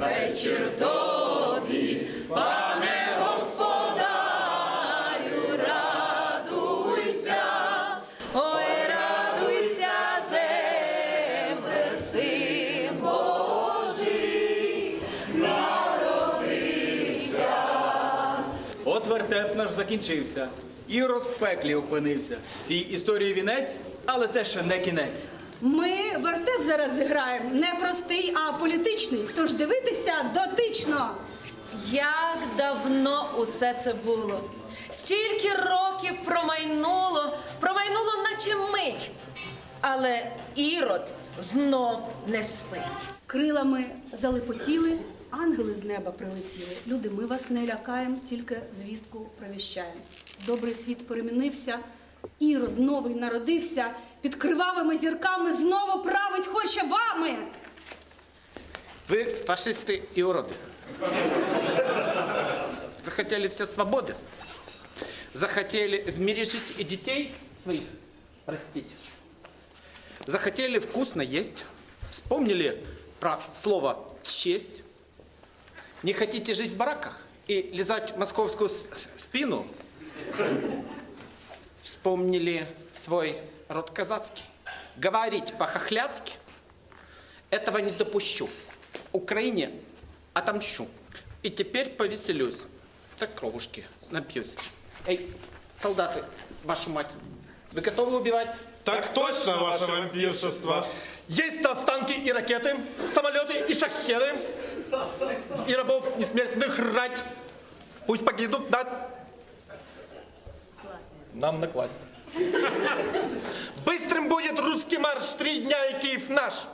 вечір тобі, пане господарю, радуйся, ой, радуйся, земле, син Божий, От вертеп наш закінчився. Ірод в пеклі опинився. Цій історії вінець, але це ще не кінець. Ми вертеп зараз зіграємо не простий, а політичний. Тож дивитися дотично. Як давно усе це було. Стільки років промайнуло, промайнуло, наче мить. Але ірод знов не спить. Крилами залепотіли, ангели з неба прилетіли. Люди, ми вас не лякаємо, тільки звістку провіщаємо. Добрий світ перемінився, ірод новий народився, під кривавими зірками знову править хоче вами. Вы фашисты и уроды. Захотели все свободы. Захотели в мире жить и детей своих простить. Захотели вкусно есть. Вспомнили про слово «честь». Не хотите жить в бараках и лизать московскую с- спину? Вспомнили свой род казацкий. Говорить по-хохляцки этого не допущу. Украине отомщу. И теперь повеселюсь. Так кровушки напьюсь. Эй, солдаты, вашу мать, вы готовы убивать? Так точно, ваше вампиршество. Есть нас танки и ракеты, самолеты и шахеды. И рабов несмертных рать. Пусть погибнут на... Нам накласть. Быстрым будет русский марш, три дня и Киев наш.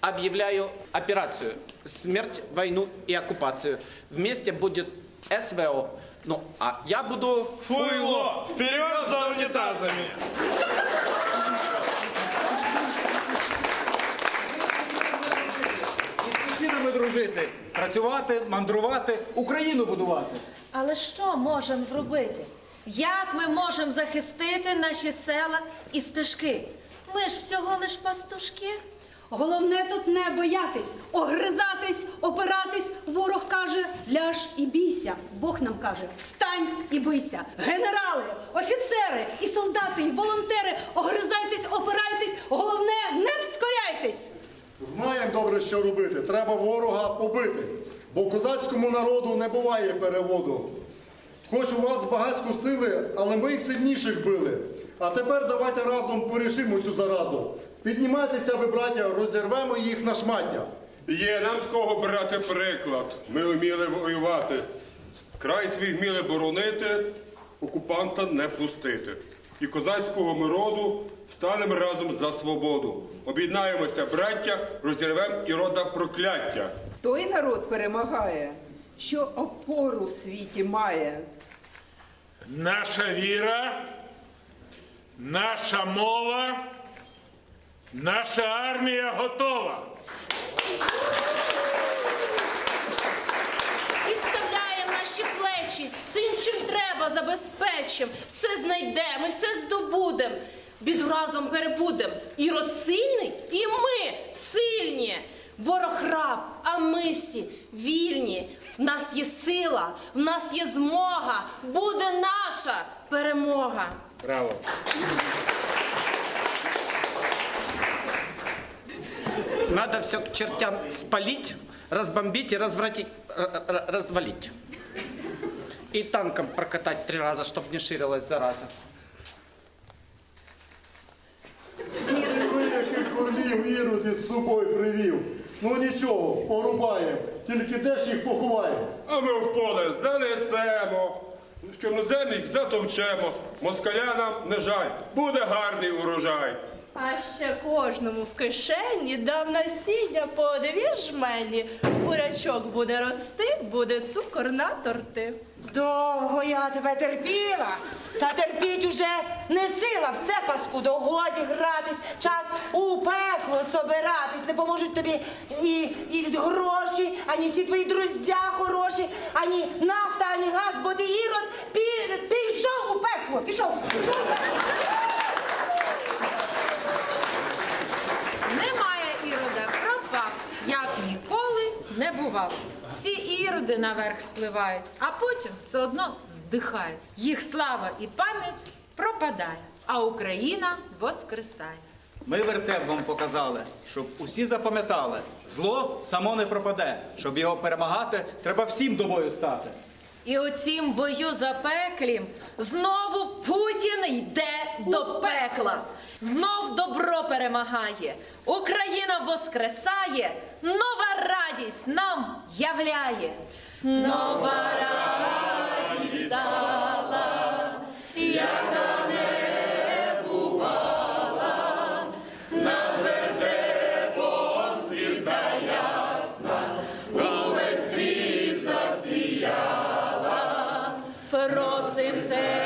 Объявляю операцию. Смерть, войну и оккупацию. Вместе будет СВО. Ну, а я буду... Фуйло! Вперед за унитазами! І з сусідами дружити, працювати, мандрувати, Україну будувати. Але що можемо зробити? Як ми можемо захистити наші села і стежки? Ми ж всього лиш пастушки. Головне тут не боятись, огризатись, опиратись. Ворог каже, ляж і бійся. Бог нам каже, встань і бийся. Генерали, офіцери і солдати, і волонтери, огризайтесь, опирайтесь. Головне, не вскоряйтесь. Знаємо добре, що робити. Треба ворога побити. Бо козацькому народу не буває переводу. Хоч у вас багатську сили, але ми й сильніших били. А тепер давайте разом порішимо цю заразу. Піднімайтеся, ви, браття, розірвемо їх на шмаття. Є нам з кого брати приклад. Ми вміли воювати. Край свій вміли боронити, окупанта не пустити. І козацького ми роду встанемо разом за свободу. Об'єднаємося, браття, розірвемо і рода прокляття. Той народ перемагає, що опору в світі має. Наша віра, наша мова, наша армія готова. Підставляємо наші плечі, всім, чим треба, забезпечим. Все знайдемо, і все здобудем. Біду разом перебудем. Ірод сильний, і ми сильні. Ворог раб, а ми всі вільні. В нас є сила, в нас є змога. Буде наша перемога. Браво! Надо все к чертям спалить, разбомбить и развратить, развалить. И танком прокатать три раза, чтобы не ширилась зараза. Ви, яких орлів ірод із собою привів. Ну нічого, порубаємо. Тільки де ж їх поховаємо? А ми в поле занесемо. В чорноземі затовчемо. Москаля нам не жаль. Буде гарний урожай. А ще кожному в кишені дам насіння по дві жмені. Бурячок буде рости, буде цукор на торти. Довго я тебе терпіла, та терпіть уже не сила, все паскудо, годі гратись, час у пекло собиратись, не поможуть тобі і, і гроші, ані всі твої друзі хороші, ані нафта, ані газ, бо ти ірод пі, пішов у пекло, пішов. пішов. Немає ірода, бував. Всі іроди наверх спливають, а потім все одно здихають. Їх слава і пам'ять пропадає, а Україна воскресає. Ми вертеп вам показали, щоб усі запам'ятали. Зло само не пропаде. Щоб його перемагати, треба всім до бою стати. І у цім бою запеклім знову Путін йде до пекла. Знов добро перемагає. Україна воскресає, нова радість нам являє. Нова радість стала, яка не бувала, над вертепом звізда ясна, увесь світ засіяла. Просим тебе.